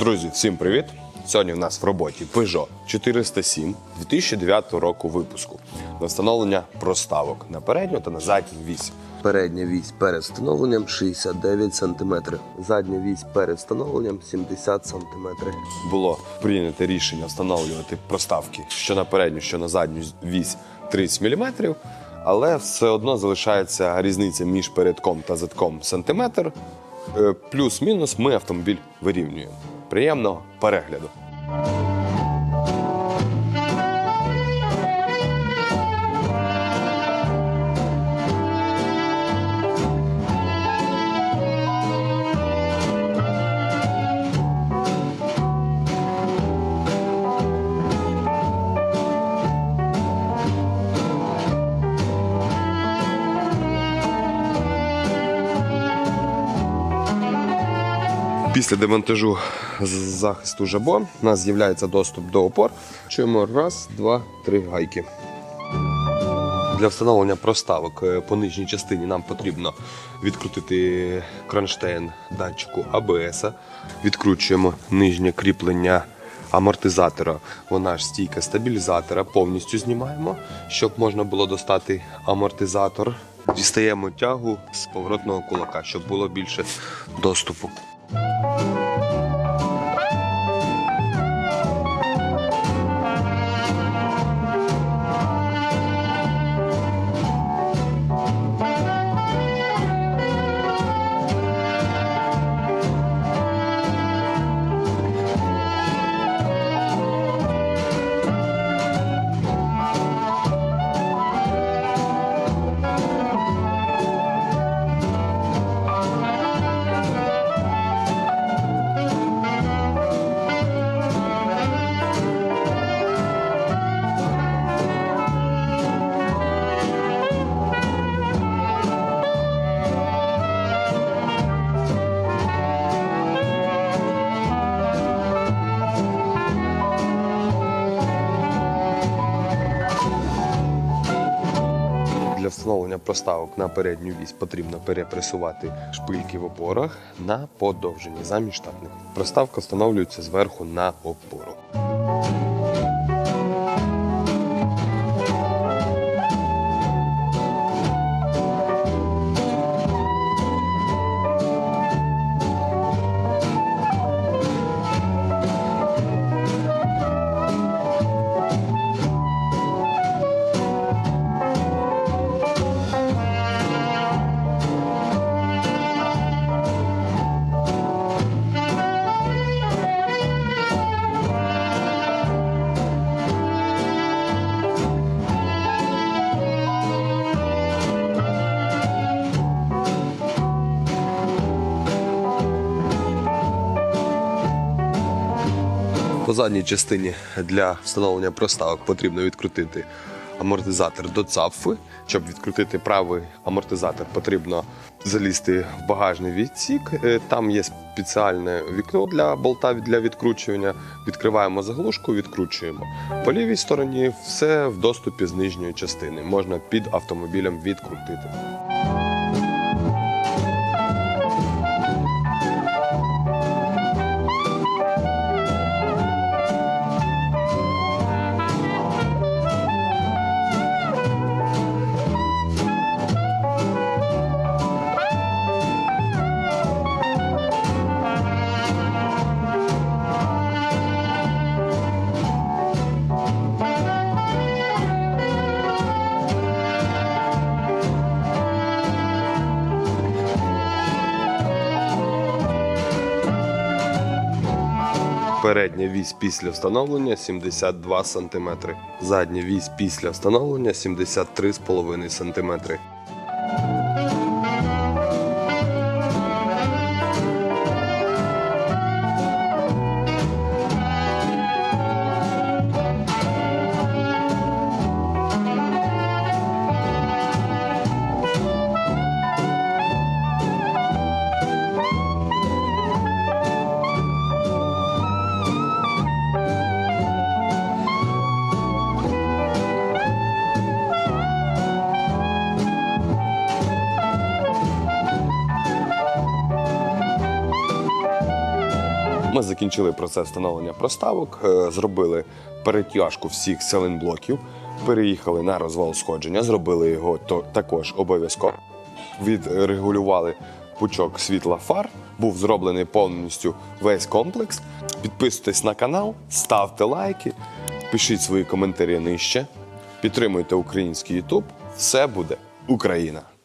Друзі, всім привіт! Сьогодні в нас в роботі Peugeot 407 2009 року випуску на встановлення проставок на передню та на задню вісь. Передня вісь перед встановленням 69 см. Задня вісь перед встановленням 70 см. Було прийнято рішення встановлювати проставки що на передню, що на задню вісь 30 мм, але все одно залишається різниця між передком та задком сантиметр. Е, Плюс-мінус ми автомобіль вирівнюємо. Приємного перегляду. Після демонтажу захисту жабо у нас з'являється доступ до опор. Чуємо раз, два, три гайки. Для встановлення проставок е, по нижній частині нам потрібно відкрутити кронштейн датчику АБС. Відкручуємо нижнє кріплення амортизатора, вона ж стійка стабілізатора. Повністю знімаємо, щоб можна було достати амортизатор. Дістаємо тягу з поворотного кулака, щоб було більше доступу. Música Для встановлення проставок на передню вісь потрібно перепресувати шпильки в опорах на подовжені замість штатних. Проставка встановлюється зверху на опору. По задній частині для встановлення проставок потрібно відкрутити амортизатор до цапфи. Щоб відкрутити правий амортизатор, потрібно залізти в багажний відсік. Е, Там є спеціальне вікно для болта для відкручування. Відкриваємо заглушку, відкручуємо. По лівій стороні все в доступі з нижньої частини. Можна під автомобілем відкрутити. Передня вісь після встановлення 72 см. Задня вісь після встановлення 73,5 см. Ми закінчили процес встановлення проставок, е, зробили перетяжку всіх селенблоків, переїхали на розвал сходження, зробили його то також обов'язково. Відрегулювали пучок світла фар. Був зроблений повністю весь комплекс. Підписуйтесь на канал, ставте лайки, пишіть свої коментарі нижче, підтримуйте український YouTube. Все буде Україна!